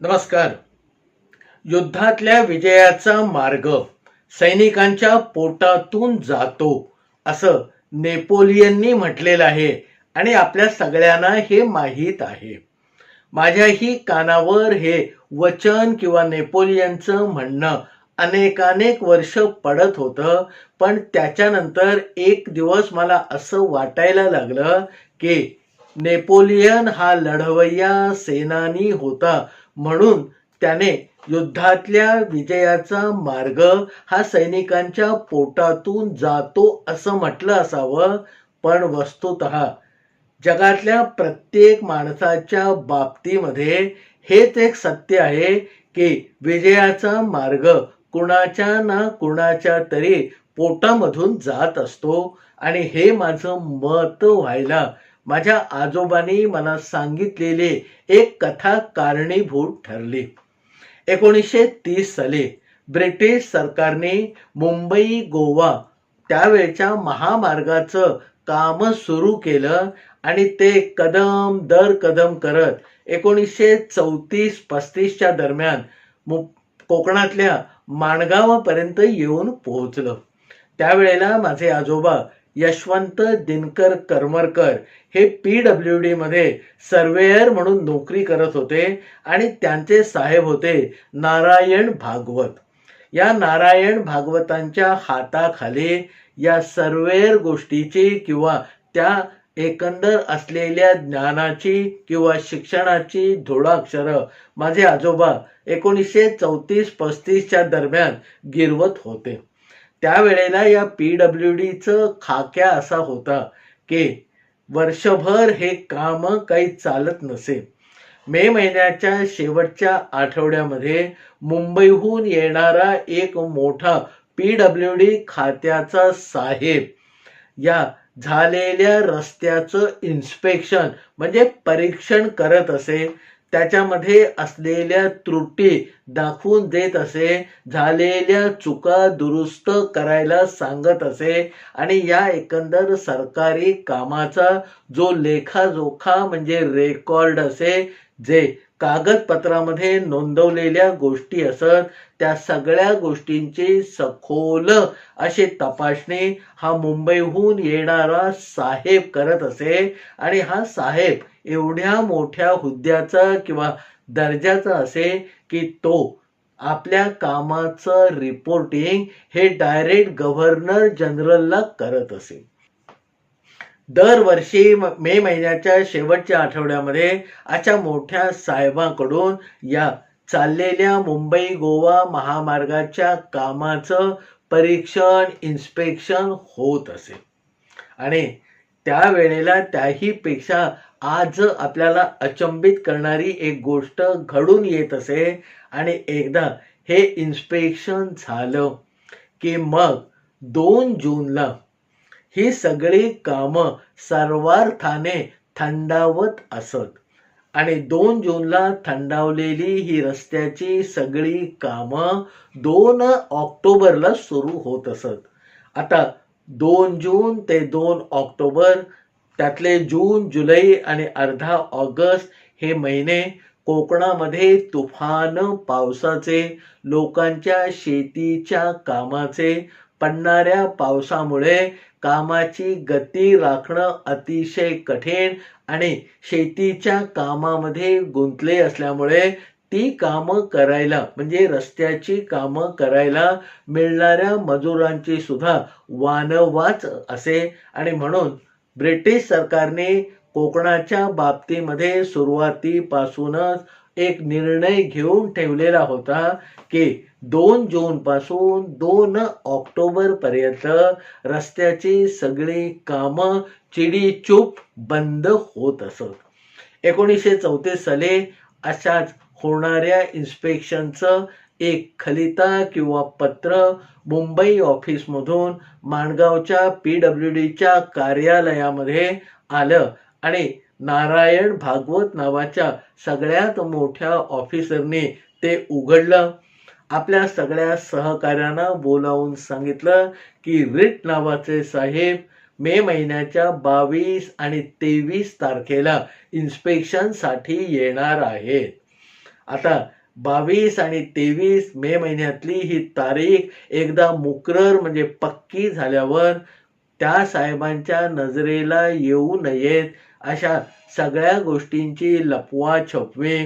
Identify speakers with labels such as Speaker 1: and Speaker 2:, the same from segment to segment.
Speaker 1: नमस्कार. युद्धातल्या विजयाचा मार्ग सैनिकांच्या पोटातून जातो असं नेपोलियननी म्हटलेलं आहे आणि आपल्या सगळ्यांना हे माहीत आहे. माझ्याही कानावर हे वचन किंवा नेपोलियनचं म्हणणं अनेकानेक वर्ष पडत होतं पण त्याच्यानंतर एक दिवस मला असं वाटायला लागलं की नेपोलियन हा लढवय्या सेनानी होता म्हणून त्याने युद्धातल्या विजयाचा मार्ग हा सैनिकांच्या पोटातून जातो असं म्हटलं असावं. पण वस्तुत जगातल्या प्रत्येक माणसाच्या बाबतीमध्ये हेच एक सत्य आहे की विजयाचा मार्ग कुणाच्या ना कुणाच्या तरी पोटामधून जात असतो. आणि हे माझं मत व्हायला माझ्या आजोबांनी मला सांगितलेले एक कथा कारणीभूत ठरली. एकोणीसशे तीस साली ब्रिटिश सरकारने मुंबई गोवा त्यावेळच्या महामार्गाचं काम सुरू केलं आणि ते कदम दर कदम करत एकोणीसशे चौतीस पस्तीसच्या दरम्यान मु कोकणातल्या माणगावापर्यंत येऊन पोहोचलं. त्यावेळेला माझे आजोबा यशवंत दिनकर करमरकर हे पी डब्ल्यू डी मध्ये सर्वेयर म्हणून नोकरी करत होते आणि त्यांचे साहेब होते नारायण भागवत. या नारायण भागवतांच्या हाताखाली या सर्वेयर गोष्टीची किंवा त्या एकंदर असलेल्या ज्ञानाची किंवा शिक्षणाची धुळाक्षरं माझे आजोबा एकोणीसशे चौतीस पस्तीसच्या दरम्यान गिरवत होते. त्यावेळेला या पी डब्ल्यू डीचं खाक्या असा होता की वर्षभर हे काम काही चालत नसे. मे महिन्याच्या शेवटच्या आठवड्यामध्ये मुंबईहून येणारा एक मोठा पी डब्ल्यू डी खात्याचा साहेब या झालेल्या रस्त्याचं इन्स्पेक्शन म्हणजे परीक्षण करत असे. त्याच्यामध्ये असलेल्या त्रुटी दाखवून देत असे झालेल्या चुका दुरुस्त करायला सांगत असे आणि या एकंदर सरकारी कामाचा जो लेखाजोखा म्हणजे रेकॉर्ड असे जे कागदपत्रामध्ये नोंदवलेल्या गोष्टी असत त्या सगळ्या गोष्टींची सखोल अशी तपासणी हा मुंबईहून येणारा साहेब करत असे. आणि हा साहेब एवढ्या मोठ्या हुद्द्याचा किंवा दर्जाचा असे की तो आपल्या कामाचं रिपोर्टिंग हे डायरेक्ट गव्हर्नर जनरलला करत असे. दरवर्षी मे महिन्याच्या शेवटच्या आठवड्यामध्ये अशा मोठ्या साहेबांकडून या चाललेल्या मुंबई गोवा महामार्गाच्या कामाचं परीक्षण इन्स्पेक्शन होत असे. आणि त्यावेळेला त्याहीपेक्षा आज आपल्याला अचंबित करणारी एक गोष्ट घडून येत असे आणि एकदा हे इन्स्पेक्शन झालं की मग दोन जूनला ही सगळी कामं सर्वार्थाने थंडावत असत. आणि दोन जूनला थंडावलेली ही रस्त्याची सगळी कामं दोन ऑक्टोबरला सुरू होत असत. आता दोन जून ते दोन ऑक्टोबर त्यातले जून जुलै आणि अर्धा ऑगस्ट हे महिने कोकणामध्ये तुफान पावसाचे लोकांच्या शेतीच्या कामाचे पडणाऱ्या पावसामुळे कामाची गती राखणं अतिशय कठीण आणि शेतीच्या कामामध्ये गुंतले असल्यामुळे ती कामं करायला म्हणजे रस्त्याची कामं करायला मिळणाऱ्या मजुरांची सुद्धा वानवाच असे. आणि म्हणून ब्रिटिश सरकारने कोकणाच्या बाबतीमध्ये सुरुवातीपासूनच एक निर्णय घेऊन ठेवलेला होता की दोन जून पासून दोन ऑक्टोबर पर्यंत रस्त्याची सगळी कामं चिडीचूप बंद होत असत. एकोणीसशे चौतीस साली अशाच होणाऱ्या इन्स्पेक्शनचं एक खलिता किंवा पत्र मुंबई ऑफिसमधून माणगावच्या पी डब्ल्यू डीच्या कार्यालयामध्ये आलं आणि नारायण भागवत नावाच्या सगळ्यात मोठ्या ऑफिसरने ते उघडलं. आपल्या सगळ्या सहकार्यांना बोलावून सांगितलं की रिट नावाचे साहेब मे महिन्याच्या बावीस आणि तेवीस तारखेला इन्स्पेक्शनसाठी येणार आहेत. आता बावीस आणि तेवीस मे महिन्यातली ही तारीख एकदा मुकरर म्हणजे पक्की झाल्यावर त्या साहेबांच्या नजरेला येऊ नयेत अशा सगळ्या गोष्टींची लपवा छपवी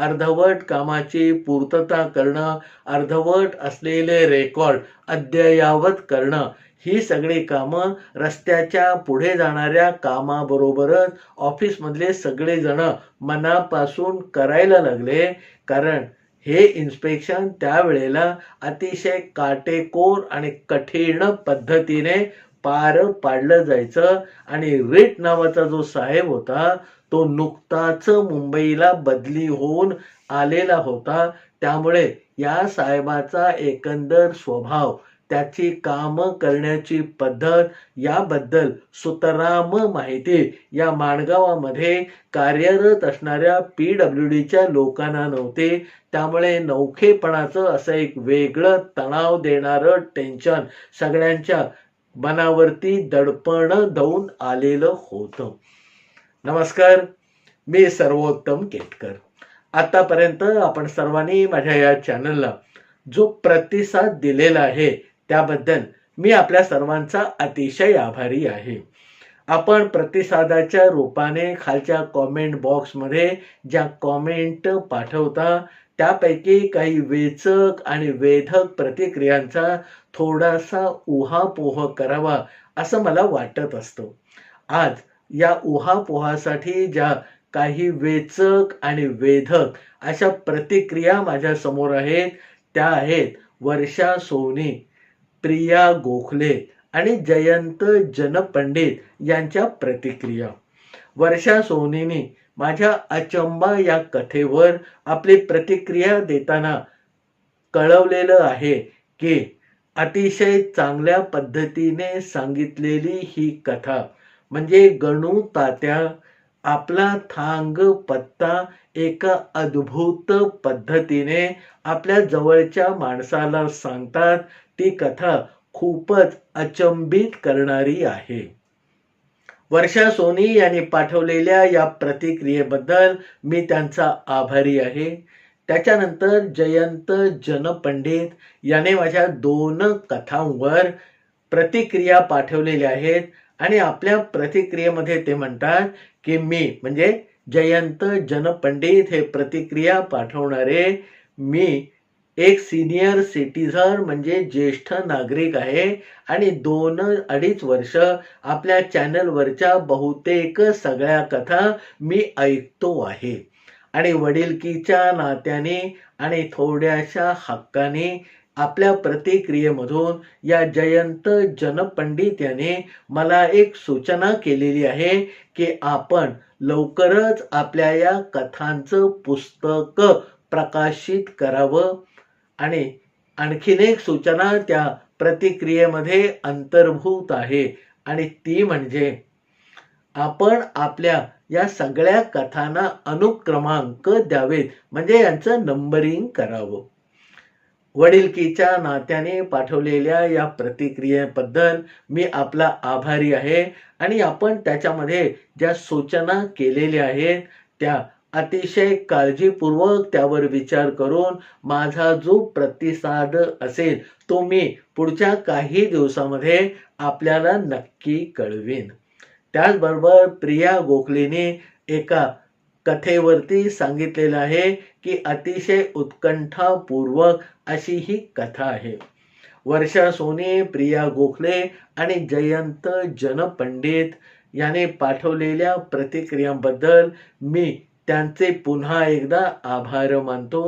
Speaker 1: अर्धवट कामाची पूर्तता करणं अर्धवट असलेले रेकॉर्ड अद्ययावत करणं ही सगळी कामं रस्त्याच्या पुढे जाणाऱ्या कामाबरोबरच ऑफिसमधले सगळेजण मनापासून करायला लागले कारण हे इन्स्पेक्शन त्यावेळेला अतिशय काटेकोर आणि कठीण पद्धतीने पार पाडलं जायचं आणि रिट नावाचा जो साहेब होता तो नुकताच मुंबईला बदली होऊन आलेला होता. त्यामुळे या साहेबाचा एकंदर स्वभाव त्याची काम करण्याची पद्धत याबद्दल सुतराम माहिती या माणगावामध्ये कार्यरत असणाऱ्या पी डब्ल्यू डीच्या लोकांना नव्हते. त्यामुळे नौखेपणाचं असं एक वेगळं तणाव देणारं टेन्शन सगळ्यांच्या मनावरती दडपण देऊन आलेलं होतं. नमस्कार मी सर्वोत्तम केटकर. आतापर्यंत आपण सर्वांनी माझ्या या चॅनलला जो प्रतिसाद दिलेला आहे त्याबद्दल मी आपल्या सर्वांचा अतिशय आभारी आहे. आपण प्रतिसादाच्या रूपाने खालच्या कॉमेंट बॉक्समध्ये ज्या कॉमेंट पाठवता त्यापैकी काही वेचक आणि वेधक प्रतिक्रियांचा थोडासा उहापोह करावा असं मला वाटत असतं. आज या उहापोहासाठी ज्या काही वेचक आणि वेधक अशा प्रतिक्रिया माझ्यासमोर आहेत त्या आहेत वर्षा सोनी प्रिया गोखले आणि जयंत जनपंडित यांच्या प्रतिक्रिया. वर्षा सोनीने माझ्या अचंबा या कथेवर आपली प्रतिक्रिया देताना कळवलेलं आहे की अतिशय चांगल्या पद्धतीने सांगितलेली ही कथा म्हणजे गणू तात्या आपला थांग पत्ता एका अद्भुत पद्धतीने आपल्या जवळच्या माणसाला सांगतात ती कथा खूपच अचंबित करणारी आहे. वर्षा सोनी यांनी पाठवलेल्या या प्रतिक्रियेबद्दल मी त्यांचा आभारी आहे. त्याच्यानंतर जयंत जनपंडित याने माझ्या दोन कथांवर प्रतिक्रिया पाठवलेल्या आहेत. आणि आपल्या प्रतिक्रियेमध्ये ते म्हणतात की मी म्हणजे जयंत जनपंडित हे प्रतिक्रिया पाठवणारे मी एक सिनियर सिटीझन म्हणजे ज्येष्ठ नागरिक आहे. आणि दोन अडीच वर्ष आपल्या चॅनलवरच्या बहुतेक सगळ्या कथा मी ऐकतो आहे. आणि वडीलकीच्या नात्याने आणि थोड्याशा हक्काने आपल्या प्रतिक्रियेमधून या जयंत जनपंडित याने मला एक सूचना केलेली आहे की आपण लवकरच आपल्या या कथांचं पुस्तक प्रकाशित करावं. आणि आणखीन एक सूचना त्या प्रतिक्रियेमध्ये अंतर्भूत आहे. आणि ती म्हणजे आपण आपल्या या सगळ्या कथांना अनुक्रमांक द्यावेत. म्हणजे यांचं नंबरिंग करावं. वडीलकीच्या नात्याने पाठवलेल्या या प्रतिक्रियेबद्दल मी आपला आभारी आहे. आणि आपण त्याच्यामध्ये ज्या सूचना केलेल्या आहेत त्या अतिशय काळजीपूर्वक त्यावर विचार करून माझा जो प्रतिसाद असेल तो मी पुढच्या काही दिवसामध्ये आपल्याला नक्की कळवीन. त्याचबरोबर प्रिया गोखलेने एका कथेवरती सांगितलेलं आहे की अतिशय उत्कंठापूर्वक अशी ही कथा आहे. वर्षा सोने प्रिया गोखले आणि जयंत जनपंडित याने पाठवलेल्या प्रतिक्रियांबद्दल मी त्यांचे पुन्हा एकदा आभार मानतो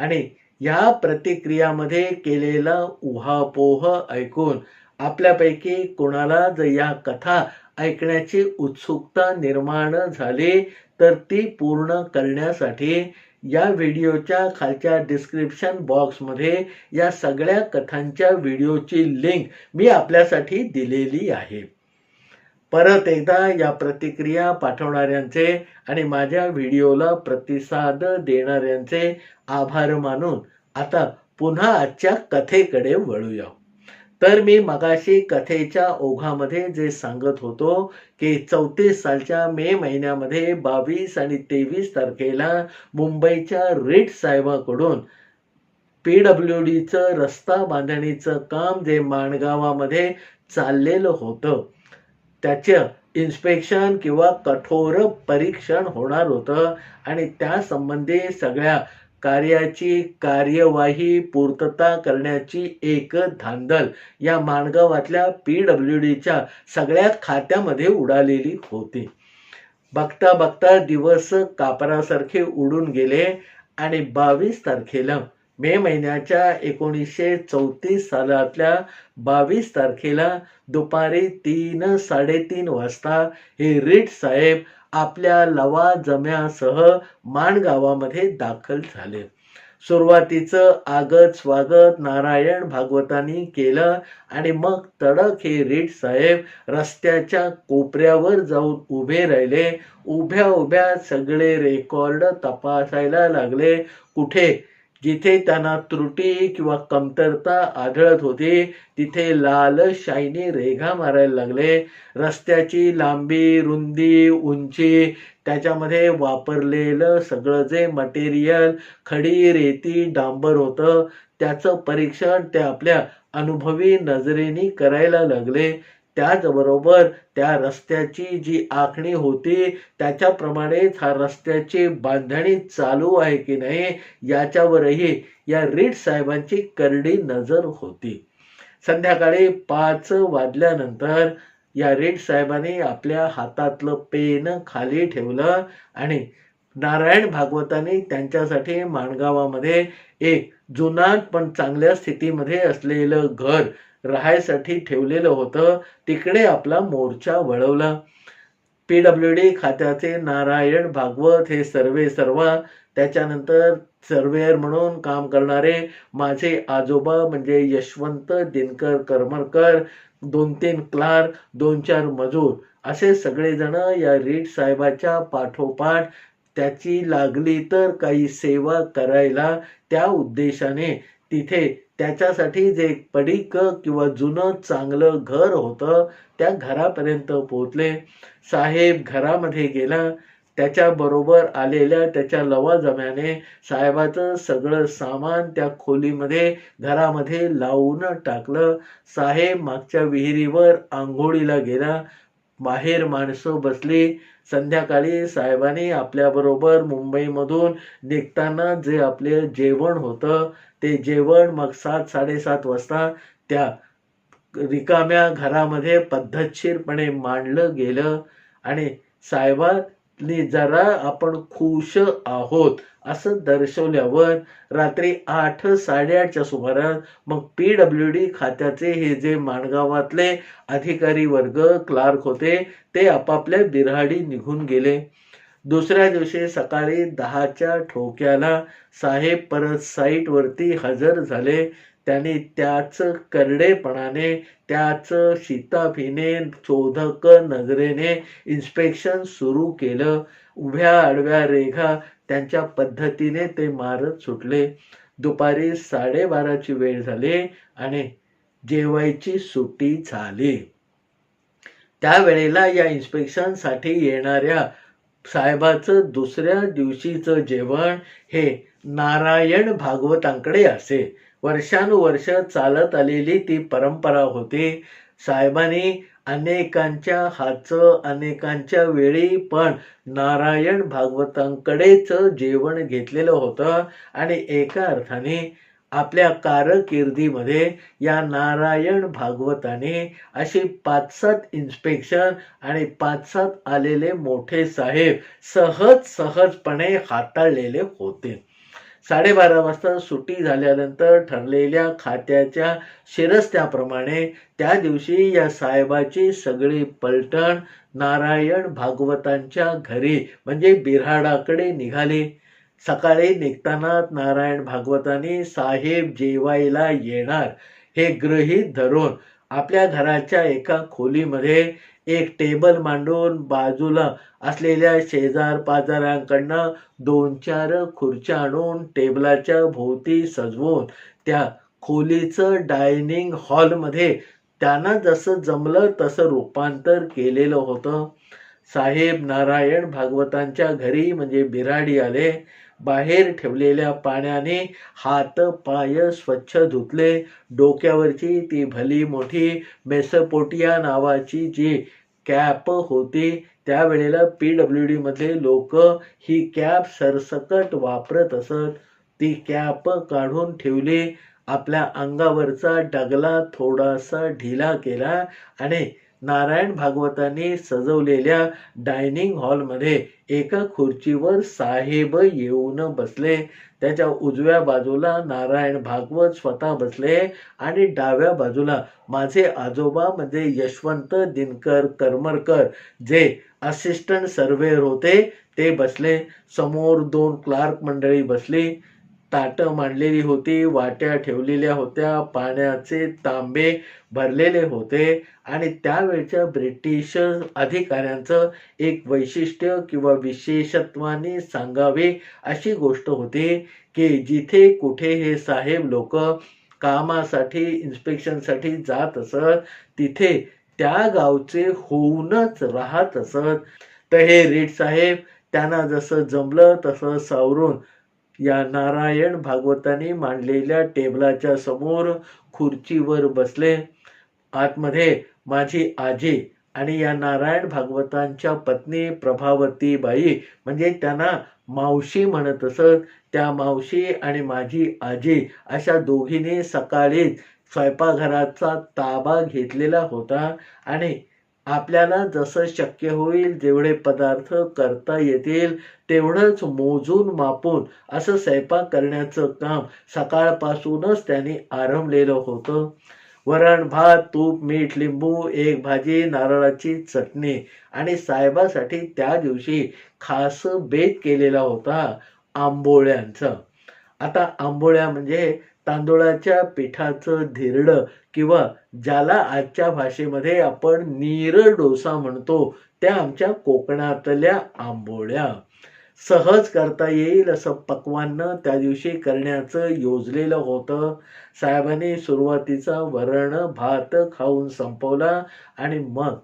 Speaker 1: आणि या प्रतिक्रियामध्ये केलेला उहापोह ऐकून आपल्यापैकी कोणाला जर या कथा ऐकण्याची उत्सुकता निर्माण झाली तर ती पूर्ण करण्यासाठी या व्हिडिओच्या खालच्या डिस्क्रिप्शन बॉक्समध्ये या सगळ्या कथांच्या व्हिडिओची लिंक मी आपल्यासाठी दिलेली आहे. परत एकदा या प्रतिक्रिया पाठवणाऱ्यांचे आणि माझ्या व्हिडिओला प्रतिसाद देणाऱ्यांचे आभार मानून आता पुन्हा आजच्या कथेकडे वळूया तर मी मगाशी कथेच्या ओघामध्ये जे सांगत होतो की चौतीस सालच्या मे महिन्यामध्ये बावीस आणि तेवीस तारखेला मुंबईच्या रेट साहेबाकडून पी डब्ल्यू डीचं रस्ता बांधणीचं काम जे माणगावामध्ये चाललेलं होतं त्याचं इन्स्पेक्शन किंवा कठोर परीक्षण होणार होतं आणि त्या संबंधी सगळ्या कार्याची कार्यवाही पूर्तता करण्याची एक धांदल या माणगावातल्या पी डब्ल्यू डीच्या सगळ्यात खात्यामध्ये उडालेली होती. बघता बघता दिवस कापरासारखे उडून गेले आणि बावीस तारखेला मे महिन्याच्या एकोणीसशे चौतीस सालातल्या बावीस तारखेला दुपारी तीन साडेतीन वाजता हे रीट साहेब आपल्या लवा लवाजम्यासह माणगावामध्ये दाखल झाले. सुरुवातीचं आगत स्वागत नारायण भागवतांनी केलं आणि मग तडक हे रीट साहेब रस्त्याच्या कोपऱ्यावर जाऊन उभे राहिले. उभ्या उभ्या सगळे रेकॉर्ड तपासायला लागले. कुठे? जिथे त्यांना त्रुटी किंवा कमतरता आढळत होती तिथे लाल शाईनी रेघा मारायला लागले. रस्त्याची लांबी रुंदी उंची त्याच्यामध्ये वापरलेलं सगळं जे मटेरियल खडी रेती डांबर होतं त्याचं परीक्षण ते आपल्या अनुभवी नजरेने करायला लागले. त्याचबरोबर त्या रस्त्याची जी आखणी होती त्याच्याप्रमाणेच हा रस्त्याची बांधणी चालू आहे की नाही याच्यावरही या रीड साहेबांची करडी नजर होती. संध्याकाळी पाच वाजल्यानंतर या रेड साहेबांनी आपल्या हातातलं पेन खाली ठेवलं आणि नारायण भागवतांनी त्यांच्यासाठी माणगावामध्ये एक जुनाट पण चांगल्या स्थितीमध्ये असलेलं घर राहायसाठी ठेवलेलं होतं. तिकडे आपला मोर्चा वळवला. पी डब्ल्यू डी खात्याचे नारायण भागवत हे सर्वे सर्वा. त्याच्यानंतर सर्वेअर म्हणून काम करणारे माझे आजोबा म्हणजे यशवंत दिनकर करमरकर दोन तीन क्लार्क दोन चार मजूर. असे सगळेजण या रीट साहेबाच्या पाठोपाठ त्याची लागली तर काही सेवा करायला त्या उद्देशाने तिथे त्याच्यासाठी जे पडीक किंवा जुनं चांगलं घर होतं त्या घरापर्यंत पोहोचले. साहेब घरामध्ये गेला त्याच्याबरोबर आलेल्या त्याच्या लवाजम्याने साहेबाचं सगळं सामान त्या खोलीमध्ये घरामध्ये लावून टाकलं. साहेब मागच्या विहिरीवर आंघोळीला गेला बाहेर माणसं बसली संध्याकाळी साहेबांनी आपल्याबरोबर मुंबईमधून निघताना जे आपले जेवण होतं ते जेवण मग सात साडेसात वाजता त्या रिकाम्या घरामध्ये पद्धतशीरपणे मांडलं गेलं. आणि साहेबांनी जरा आपण खुश आहोत असं दर्शवल्यावर रात्री आठ साडेआठच्या सुमारास मग पी डब्ल्यू डी खात्याचे हे जे माणगावातले अधिकारी वर्ग क्लार्क होते ते आपापल्या बिरहाडी निघून गेले. दुसऱ्या दिवशी सकाळी दहाच्या ठोक्याला साहेब परत साईटवरती हजर झाले. त्यांनी त्याच करडेपणाने त्याच शिताफीने चोधक नजरेने इन्स्पेक्शन सुरू केलं. उभ्या आडव्या रेघा त्यांच्या पद्धतीने ते मारत सुटले. दुपारी साडेबाराची वेळ झाली आणि जेवायची सुट्टी झाली. त्यावेळेला या इन्स्पेक्शनसाठी येणाऱ्या साहेबाचं दुसऱ्या दिवशीचं जेवण हे नारायण भागवतांकडे असे. वर्षानुवर्ष चालत आलेली ती परंपरा होती. साहेबांनी अनेकांच्या हातचं अनेकांच्या वेळी पण नारायण भागवतांकडेच जेवण घेतलेलं होतं आणि एका अर्थाने आपल्या कारकिर्दीमध्ये या नारायण भागवताने अशी पाच सात इन्स्पेक्शन आणि पाच सात आलेले मोठे साहेब सहज सहजपणे हाताळलेले होते. साडेबारा वाजता सुट्टी झाल्यानंतर ठरलेल्या खात्याच्या शिरस्त्याप्रमाणे त्या दिवशी या साहेबाची सगळी पलटण नारायण भागवतांच्या घरी म्हणजे बिऱ्हाडाकडे निघाली. सकाळी निघताना नारायण भागवतांनी साहेब जेवायला येणार हे गृहीत धरून आपल्या घराच्या एका खोलीमध्ये एक टेबल मांडून बाजूला असलेल्या शेजार पाजारांकडनं दोन चार खुर्च्या आणून टेबलाच्या भोवती सजवून त्या खोलीचं डायनिंग हॉलमध्ये त्यांना जसं जमलं तसं रूपांतर केलेलं होतं. साहेब नारायण भागवतांच्या घरी म्हणजे बिराडी आले. बाहेर ठेवलेल्या पाण्याने हात पाय स्वच्छ धुतले. डोक्यावरची ती भली मोठी मेसपोटिया नावाची जी कॅप होती त्यावेळेला पी डब्ल्यू डी मधले लोक ही कॅप सरसकट वापरत असत. ती कॅप काढून ठेवली आपल्या अंगावरचा डगला थोडासा ढिला केला आणि नारायण भागवतांनी सजवलेल्या डायनिंग हॉलमध्ये एका खुर्चीवर साहेब येऊन बसले. त्याच्या उजव्या बाजूला नारायण भागवत स्वतः बसले आणि डाव्या बाजूला माझे आजोबा म्हणजे यशवंत दिनकर करमरकर जे असिस्टंट सर्वेअर होते ते बसले. समोर दोन क्लार्क मंडळी बसली. ताटं मांडलेली होती वाट्या ठेवलेल्या होत्या पाण्याचे तांबे भरलेले होते आणि त्यावेळच्या ब्रिटिश अधिकाऱ्यांचं एक वैशिष्ट्य किंवा विशेषत्वाने सांगावे अशी गोष्ट होती की जिथे कुठे हे साहेब लोक कामासाठी इन्स्पेक्शनसाठी जात असत तिथे त्या गावचे होऊनच राहत असत. तर हे रेड साहेब त्यांना जसं जमलं तसं सावरून या नारायण भागवतांनी मांडलेल्या टेबलाच्या समोर खुर्चीवर बसले. आतमध्ये माझी आजी आणि या नारायण भागवतांच्या पत्नी प्रभावतीबाई म्हणजे त्यांना मावशी म्हणत असत. त्या मावशी आणि माझी आजी अशा दोघींनी सकाळीच स्वयंपाकघराचा ताबा घेतलेला होता आणि आपल्याला जसं शक्य होईल जेवढे पदार्थ करता येतील तेवढंच मोजून मापून असं स्वयंपाक करण्याचं काम सकाळपासूनच त्यांनी आरंभलेलं होतं. वरण भात तूप मीठ लिंबू एक भाजी नारळाची चटणी आणि साहेबासाठी त्या दिवशी खास बेत केलेला होता आंबोळ्यांचं. आता आंबोळ्या म्हणजे तांदूळाच्या पिठाचं धिरडं किंवा ज्याला आजच्या भाषेमध्ये आपण नीर डोसा म्हणतो त्या आमच्या कोकणातल्या आंबोळ्या. सहज करता येईल असं पक्वान्न त्या दिवशी करण्याचं योजलेलं होतं. साहेबांनी सुरुवातीचा वरण भात खाऊन संपवला आणि मग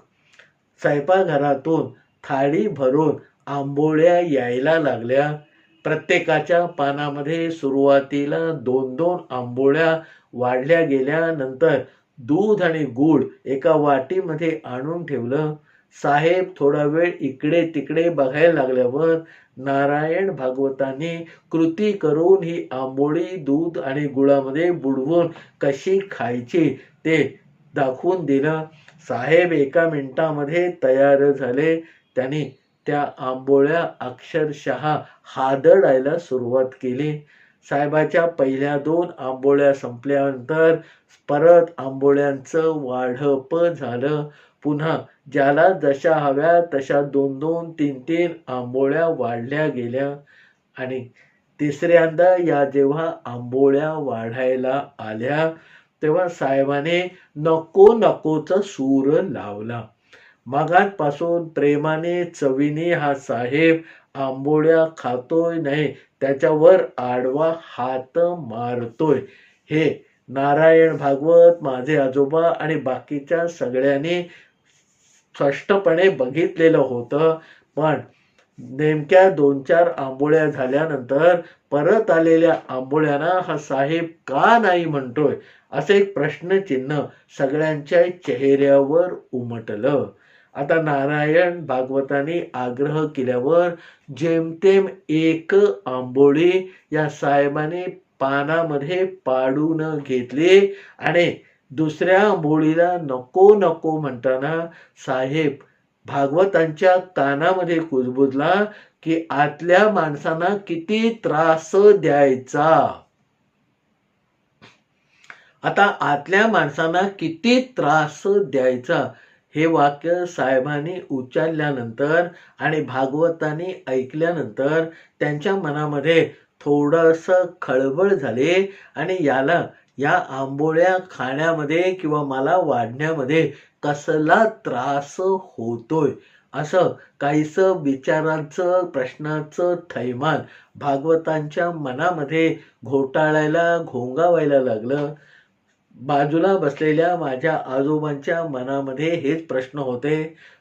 Speaker 1: स्वयंपाकघरातून थाळी भरून आंबोळ्या यायला लागल्या. प्रत्येकाच्या पानामध्ये सुरुवातीला दोन दोन आंबोळ्या वाढल्या गेल्यानंतर दूध आणि गूळ एका वाटीमध्ये आणून ठेवलं. साहेब थोडा वेळ इकडे तिकडे बघायला लागल्यावर नारायण भागवतांनी कृती करून ही आंबोळी दूध आणि गुळामध्ये बुडवून कशी खायची ते दाखवून दिलं. साहेब एका मिनिटामध्ये तयार झाले. त्यांनी त्या आंबोळ्या अक्षरशः हादडायला सुरुवात केली. साहेबाच्या पहिल्या दोन आंबोळ्या संपल्यानंतर परत आंबोळ्यांचं वाढप झालं. पुन्हा ज्याला जशा हव्या तशा दोन दोन तीन तीन आंबोळ्या वाढल्या गेल्या. आणि तिसऱ्यांदा या जेव्हा आंबोळ्या वाढायला आल्या तेव्हा साहेबाने नको नकोचा सूर लावला. मगातपासून प्रेमाने चवीने हा साहेब आंबोळ्या खातोय नाही त्याच्यावर आडवा हात मारतोय. हे नारायण भागवत माझे आजोबा आणि बाकीच्या सगळ्यांनी स्पष्टपणे बघितलेलं होतं. पण नेमक्या दोन चार आंबोळ्या झाल्यानंतर परत आलेल्या आंबोळ्यांना हा साहेब का नाही म्हणतोय असे एक प्रश्नचिन्ह सगळ्यांच्या चेहऱ्यावर उमटलं. आता नारायण भागवतांनी आग्रह केल्यावर जेमतेम एक आंबोळी या साहेबाने पानामध्ये पाडून घेतले आणि दुसऱ्या आंबोळीला नको नको म्हणताना साहेब भागवतांच्या कानामध्ये कुजबुजला की आतल्या माणसांना किती त्रास द्यायचा. आता आतल्या माणसांना किती त्रास द्यायचा. हे वाक्य साहेबांनी उच्चारल्यानंतर आणि भागवतांनी ऐकल्यानंतर त्यांच्या मनामध्ये थोडस खळबळ झाले आणि याला या आंबोळ्या खाण्यामध्ये किंवा मला वाढण्यामध्ये कसला त्रास होतोय? असं काहीसं विचारांचं प्रश्नाचं थैमान भागवतांच्या मनामध्ये घोटाळायला घोंगावायला लागलं. बाजूला बसलेल्या माझ्या आजोबांच्या मनामध्ये हेच प्रश्न होते.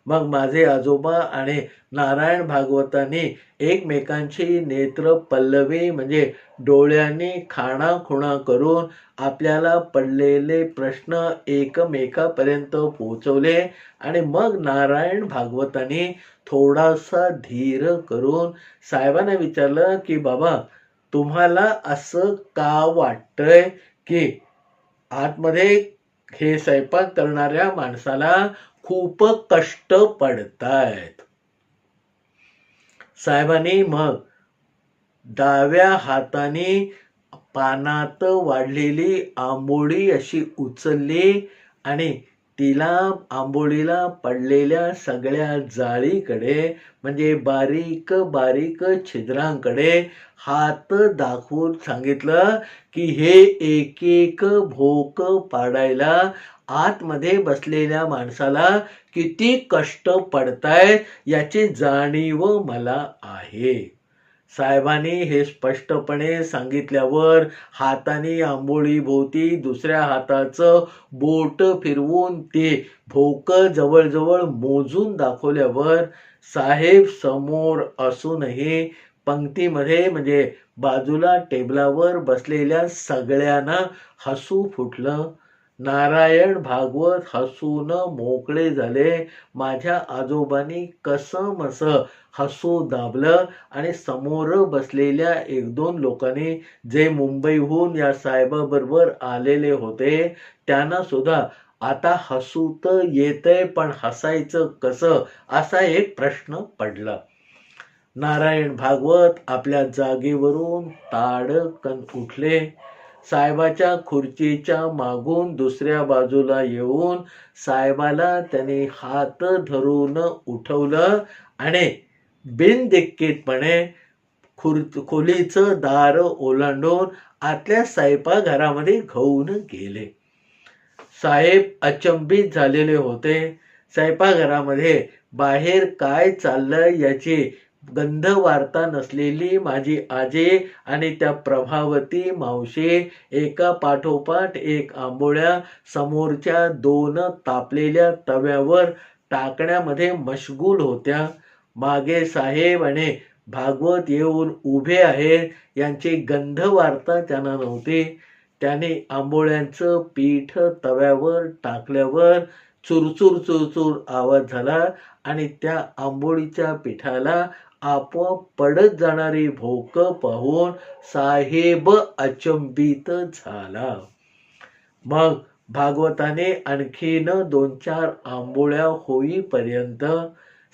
Speaker 1: मग माझे आजोबा आणि नारायण भागवतांनी एकमेकांची नेत्र पल्लवी म्हणजे डोळ्यांनी खाणाखुणा करून आपल्याला पडलेले प्रश्न एकमेकापर्यंत पोहोचवले. आणि मग नारायण भागवतांनी थोडासा धीर करून साहेबांना विचारलं की बाबा तुम्हाला असं का वाटतंय की आतमध्ये हे स्वयंपाक करणाऱ्या माणसाला खूप कष्ट पडतायत. साहेबांनी मग डाव्या हाताने पानात वाढलेली आंबोळी अशी उचलली आणि तिला आंबोळीला पडलेल्या सगळ्या जाळीकडे म्हणजे बारीक बारीक छिद्रांकडे हात दाखवून सांगितलं की हे एक एक भोक पाडायला आतमध्ये बसलेल्या माणसाला किती कष्ट पडतायत याची जाणीव मला आहे. साहेबांनी हे स्पष्टपणे सांगितल्यावर हाताने आंबोळी भोवती दुसऱ्या हाताचं बोट फिरवून ते भोक जवळजवळ मोजून दाखवल्यावर साहेब समोर असूनही पंक्तीमध्ये म्हणजे बाजूला टेबलावर बसलेल्या सगळ्यांना हसू फुटलं. नारायण भागवत हसून मोकळे झाले. माझ्या आजोबांनी कसमस हसू दाबलं आणि समोर बसलेल्या एक दोन लोकांनी जे मुंबईहून या साहेबाबरोबर आलेले होते त्यांना सुद्धा आता हसू तर येतंय पण हसायचं कसं असा एक प्रश्न पडला. नारायण भागवत आपल्या जागेवरून ताडकन उठले. साहेबाच्या खुर्चीच्या मागून दुसऱ्या बाजूला येऊन साहेबाला त्याने हात धरून उठवलं आणि बिनदिक्कीतपणे खुर खोलीचं दार ओलांडून आतल्या स्वयंपाकघरामध्ये घेऊन गेले. साहेब अचंबित झालेले होते. स्वयंपाकघरामध्ये बाहेर काय चाललंय याची गंध वार्ता नसलेली माझी आजी आणि त्या प्रभावती मावशे एका पाठोपाठ एक आंबोळ्या समोरच्या दोन तापलेल्या तव्यावर टाकण्यामध्ये मशगूल होत्या. मागे साहेब आणि भागवत येऊन उभे आहेत यांची गंध वार्ता त्यांना नव्हती. त्याने आंबोळ्यांचं पीठ तव्यावर टाकल्यावर चुरचुर चुरचुर आवाज झाला आणि त्या आंबोळीच्या पिठाला आपोआप पडत जाणारी भोक पाहून साहेब अचंबित झाला. मग भागवताने आणखीन दोन चार आंबोळ्या होईपर्यंत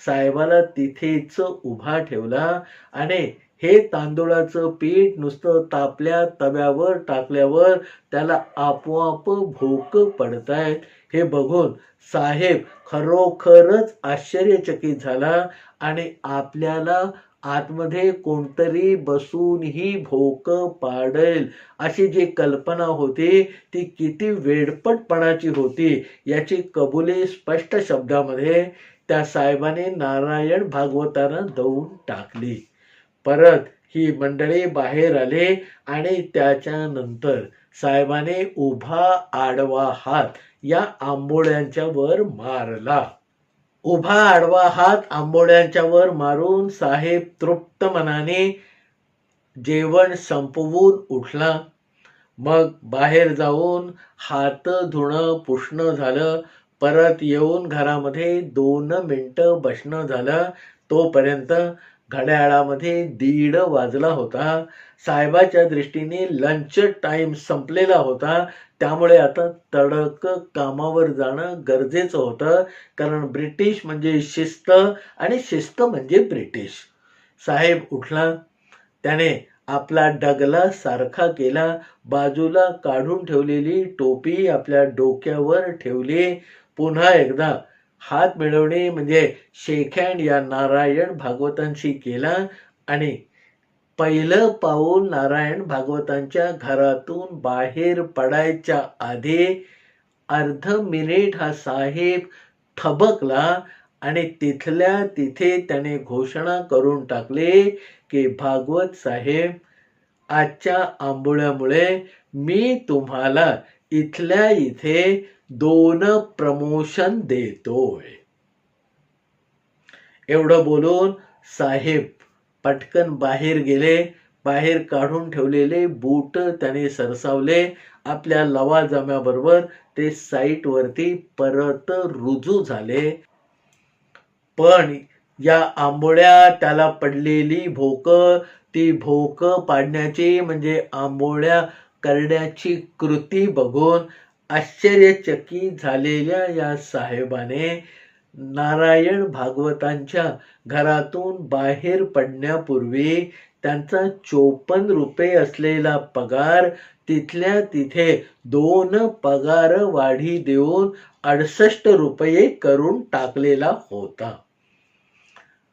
Speaker 1: साहेबाला तिथेच उभा ठेवला आणि हे तांदूळाचं पीठ नुसतं तापल्या तव्यावर टाकल्यावर त्याला आपोआप भोक पडतायत. हे बघून साहेब खरोखरच आश्चर्यचकित झाला आणि आपल्याला आतमध्ये कोणतरी बसून ही भोक पाडेल अशी जी कल्पना होती ती किती वेडपटपणाची होती याची कबुली स्पष्ट शब्दामध्ये त्या साहेबाने नारायण भागवताना दौन टाकली. परत ही मंडळी बाहेर आले आणि त्याच्यानंतर साहेबाने उभा आडवा हात या आंबोळ्यांच्या वर मारला. उभा आडवा हात आंबोळ्यांच्या वर मारून साहेब तृप्त मनाने जेवण संपवून उठला. मग बाहेर जाऊन हात धुणं पुसणं झालं. परत येऊन घरामध्ये दोन मिनटं बसणं झालं. तोपर्यंत घड्याळामध्ये दीड वाजला होता. साहेबाच्या दृष्टीने लंच टाइम संपलेला होता. त्यामुळे आता तडक कामावर जाणं गरजेचं होतं. कारण ब्रिटिश म्हणजे शिस्त आणि शिस्त म्हणजे ब्रिटिश. साहेब उठला. त्याने आपला डगला सारखा केला. बाजूला काढून ठेवलेली टोपी आपल्या डोक्यावर ठेवली. पुन्हा एकदा हात मिळवणे म्हणजे शेखँड या नारायण भागवतांशी केला आणि पहिलं पाऊल नारायण भागवतांच्या घरातून बाहेर पडायच्या आधी अर्ध मिनिट हा साहेब थबकला आणि तिथल्या तिथे त्याने घोषणा करून टाकली की भागवत साहेब आजच्या आंबोळ्यामुळे मी तुम्हाला इथल्या इथे दोन प्रमोशन देतोय. एवढं बोलून साहेब पटकन बाहेर गेले बाहेर काढून ठेवलेले बूट त्याने सरसावले. आपल्या लवाजम्याबरोबर ते साईट वरती परत रुजू झाले. पण या आंबोळ्या त्याला पडलेली भोक ती भोक पाडण्याची म्हणजे आंबोळ्या करण्याची कृती बघून आश्चर्यचकित झालेल्या या साहेबाने नारायण भागवतांच्या घरातून बाहेर पडण्यापूर्वी त्यांचा चोपन्न रुपये असलेला पगार तिथल्या तिथे दोन पगार वाढी देऊन अडसष्ट रुपये करून टाकलेला होता.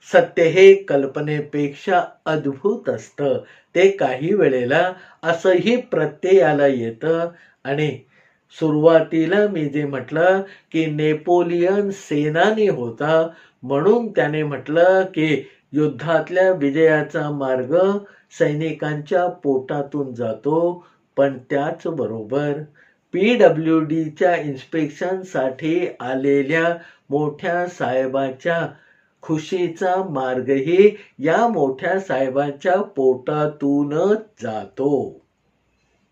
Speaker 1: सत्य हे कल्पनेपेक्षा अद्भुत असतं. ते काही वेळेला असंही प्रत्ययाला येतं आणि सुरुवातीला मी जे म्हटलं की नेपोलियन सेनानी होता म्हणून त्याने म्हटलं की युद्धातल्या विजयाचा मार्ग सैनिकांच्या पोटातून जातो पण त्याचबरोबर पी डब्ल्यू डीच्या इन्स्पेक्शनसाठी आलेल्या मोठ्या साहेबाच्या खुशीचा मार्गही या मोठ्या साहेबाच्या पोटातूनच जातो.